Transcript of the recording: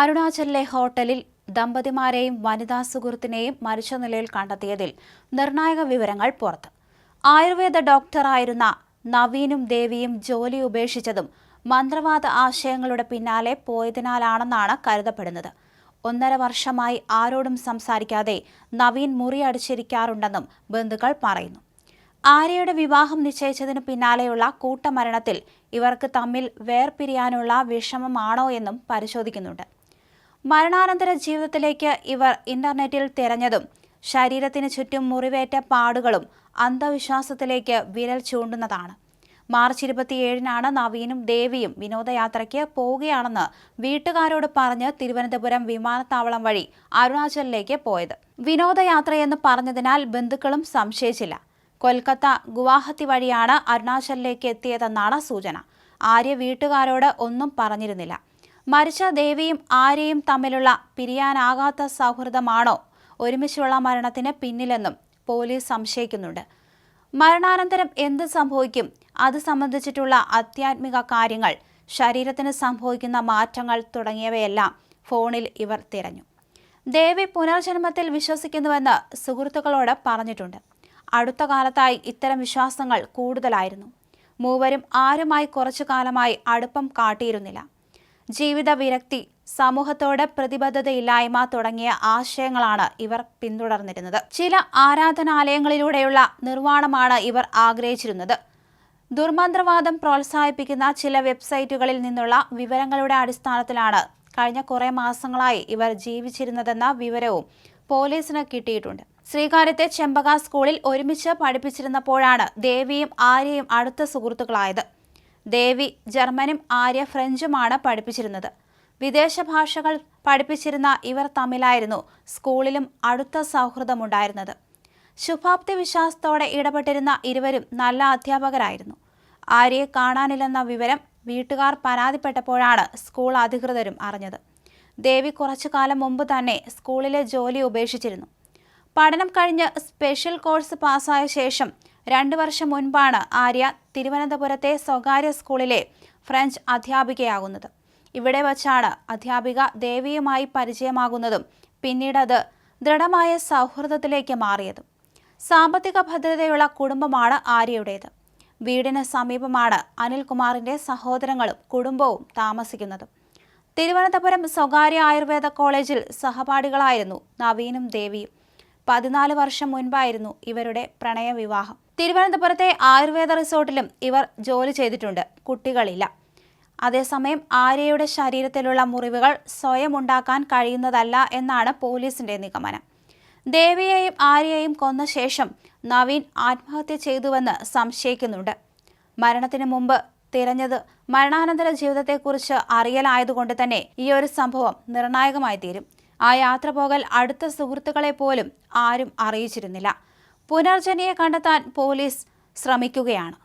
അരുണാചലിലെ ഹോട്ടലിൽ ദമ്പതിമാരെയും വനിതാ സുഹൃത്തിനെയും മരിച്ച നിലയിൽ കണ്ടെത്തിയതിൽ നിർണായക വിവരങ്ങൾ പുറത്ത്. ആയുർവേദ ഡോക്ടറായിരുന്ന നവീനും ദേവിയും ജോലി ഉപേക്ഷിച്ചതും മന്ത്രവാദ ആശയങ്ങളുടെ പിന്നാലെ പോയതിനാലാണെന്നാണ് കരുതപ്പെടുന്നത്. ഒന്നര വർഷമായി ആരോടും സംസാരിക്കാതെ നവീൻ മുറി അടിച്ചിരിക്കാറുണ്ടെന്നും ബന്ധുക്കൾ പറയുന്നു. ആര്യയുടെ വിവാഹം നിശ്ചയിച്ചതിനു പിന്നാലെയുള്ള കൂട്ടമരണത്തിൽ ഇവർക്ക് തമ്മിൽ വേർപിരിയാനുള്ള വിഷമമാണോ എന്നും പരിശോധിക്കുന്നുണ്ട്. മരണാനന്തര ജീവിതത്തിലേക്ക് ഇവർ ഇന്റർനെറ്റിൽ തിരഞ്ഞതും ശരീരത്തിന് ചുറ്റും മുറിവേറ്റ പാടുകളും അന്ധവിശ്വാസത്തിലേക്ക് വിരൽ ചൂണ്ടുന്നതാണ്. മാർച്ച് ഇരുപത്തിയേഴിനാണ് നവീനും ദേവിയും വിനോദയാത്രയ്ക്ക് പോവുകയാണെന്ന് വീട്ടുകാരോട് പറഞ്ഞ് തിരുവനന്തപുരം വിമാനത്താവളം വഴി അരുണാചലിലേക്ക് പോയത്. വിനോദയാത്രയെന്ന് പറഞ്ഞതിനാൽ ബന്ധുക്കളും സംശയിച്ചില്ല. കൊൽക്കത്ത ഗുവാഹത്തി വഴിയാണ് അരുണാചലിലേക്ക് എത്തിയതെന്നാണ് സൂചന. ആര്യ വീട്ടുകാരോട് ഒന്നും പറഞ്ഞിരുന്നില്ല. മരിച്ച ദേവിയും ആര്യയും തമ്മിലുള്ള പിരിയാനാകാത്ത സൗഹൃദമാണോ? ഒരുമിച്ചുള്ള മരണത്തിന് പിന്നിലെന്നും പോലീസ് സംശയിക്കുന്നുണ്ട്. മരണാനന്തരം എന്ത് സംഭവിക്കും? അത് സംബന്ധിച്ചിട്ടുള്ള ആധ്യാത്മിക കാര്യങ്ങൾ ശരീരത്തിന് സംഭവിക്കുന്ന മാറ്റങ്ങൾ തുടങ്ങിയവയെല്ലാം ഫോണിൽ ഇവർ തിരഞ്ഞു. ദേവി പുനർജന്മത്തിൽ വിശ്വസിക്കുന്നുവെന്ന് സുഹൃത്തുക്കളോട് പറഞ്ഞിട്ടുണ്ട്. അടുത്ത കാലത്തായി ഇത്തരം വിശ്വാസങ്ങൾ കൂടുതലായിരുന്നു. മൂവരും ആരുമായി കുറച്ചു കാലമായി അടുപ്പം കാട്ടിയിരുന്നില്ല. ജീവിത വിരക്തി സമൂഹത്തോട് പ്രതിബദ്ധതയില്ലായ്മ തുടങ്ങിയ ആശയങ്ങളാണ് ഇവർ പിന്തുടർന്നിരുന്നത്. ചില ആരാധനാലയങ്ങളിലൂടെയുള്ള നിർവാണമാണ് ഇവർ ആഗ്രഹിച്ചിരുന്നത്. ദുർമന്ത്രവാദം പ്രോത്സാഹിപ്പിക്കുന്ന ചില വെബ്സൈറ്റുകളിൽ നിന്നുള്ള വിവരങ്ങളുടെ അടിസ്ഥാനത്തിലാണ് കഴിഞ്ഞ കുറേ മാസങ്ങളായി ഇവർ ജീവിച്ചിരുന്നതെന്ന വിവരവും പോലീസിന് കിട്ടിയിട്ടുണ്ട്. ശ്രീകാര്യത്തെ ചെമ്പക സ്കൂളിൽ ഒരുമിച്ച് പഠിപ്പിച്ചിരുന്നപ്പോഴാണ് ദേവിയും ആര്യയും അടുത്ത സുഹൃത്തുക്കളായത്. ദേവി ജർമ്മനും ആര്യ ഫ്രഞ്ചുമാണ് പഠിപ്പിച്ചിരുന്നത്. വിദേശ ഭാഷകൾ പഠിപ്പിച്ചിരുന്ന ഇവർ തമ്മിലായിരുന്നു സ്കൂളിലും അടുത്ത സൗഹൃദമുണ്ടായിരുന്നത്. ശുഭാപ്തി വിശ്വാസത്തോടെ ഇടപെട്ടിരുന്ന ഇരുവരും നല്ല അധ്യാപകരായിരുന്നു. ആര്യയെ കാണാനില്ലെന്ന വിവരം വീട്ടുകാർ പരാതിപ്പെട്ടപ്പോഴാണ് സ്കൂൾ അധികൃതരും അറിഞ്ഞത്. ദേവി കുറച്ചു കാലം മുമ്പ് തന്നെ സ്കൂളിലെ ജോലി ഉപേക്ഷിച്ചിരുന്നു. പഠനം കഴിഞ്ഞ് സ്പെഷ്യൽ കോഴ്സ് പാസ്സായ ശേഷം രണ്ടു വർഷം മുൻപാണ് ആര്യ തിരുവനന്തപുരത്തെ സ്വകാര്യ സ്കൂളിലെ ഫ്രഞ്ച് അധ്യാപികയാകുന്നത്. ഇവിടെ വച്ചാണ് അധ്യാപിക ദേവിയുമായി പരിചയമാകുന്നതും പിന്നീട് അത് ദൃഢമായ സൗഹൃദത്തിലേക്ക് മാറിയതും. സാമ്പത്തിക ഭദ്രതയുള്ള കുടുംബമാണ് ആര്യയുടേത്. വീടിന് സമീപമാണ് അനിൽകുമാറിന്റെ സഹോദരങ്ങളും കുടുംബവും താമസിക്കുന്നത്. തിരുവനന്തപുരം സ്വകാര്യ ആയുർവേദ കോളേജിൽ സഹപാഠികളായിരുന്നു നവീനും ദേവിയും. പതിനാല് വർഷം മുൻപായിരുന്നു ഇവരുടെ പ്രണയവിവാഹം. തിരുവനന്തപുരത്തെ ആയുർവേദ റിസോർട്ടിലും ഇവർ ജോലി ചെയ്തിട്ടുണ്ട്. കുട്ടികളില്ല. അതേസമയം ആര്യയുടെ ശരീരത്തിലുള്ള മുറിവുകൾ സ്വയം ഉണ്ടാക്കാൻ കഴിയുന്നതല്ല എന്നാണ് പോലീസിന്റെ നിഗമനം. ദേവിയെയും ആര്യയെയും കൊന്ന ശേഷം നവീൻ ആത്മഹത്യ ചെയ്തുവെന്ന് സംശയിക്കുന്നുണ്ട്. മരണത്തിന് മുമ്പ് തിരഞ്ഞത് മരണാനന്തര ജീവിതത്തെക്കുറിച്ച് അറിയലായതുകൊണ്ട് തന്നെ ഈ ഒരു സംഭവം നിർണായകമായി തീരും ആ യാത്ര പോകൽ അടുത്ത സുഹൃത്തുക്കളെ പോലും ആരും അറിയിച്ചിരുന്നില്ല. പുനർജനിയെ കണ്ടെത്താൻ പോലീസ് ശ്രമിക്കുകയാണ്.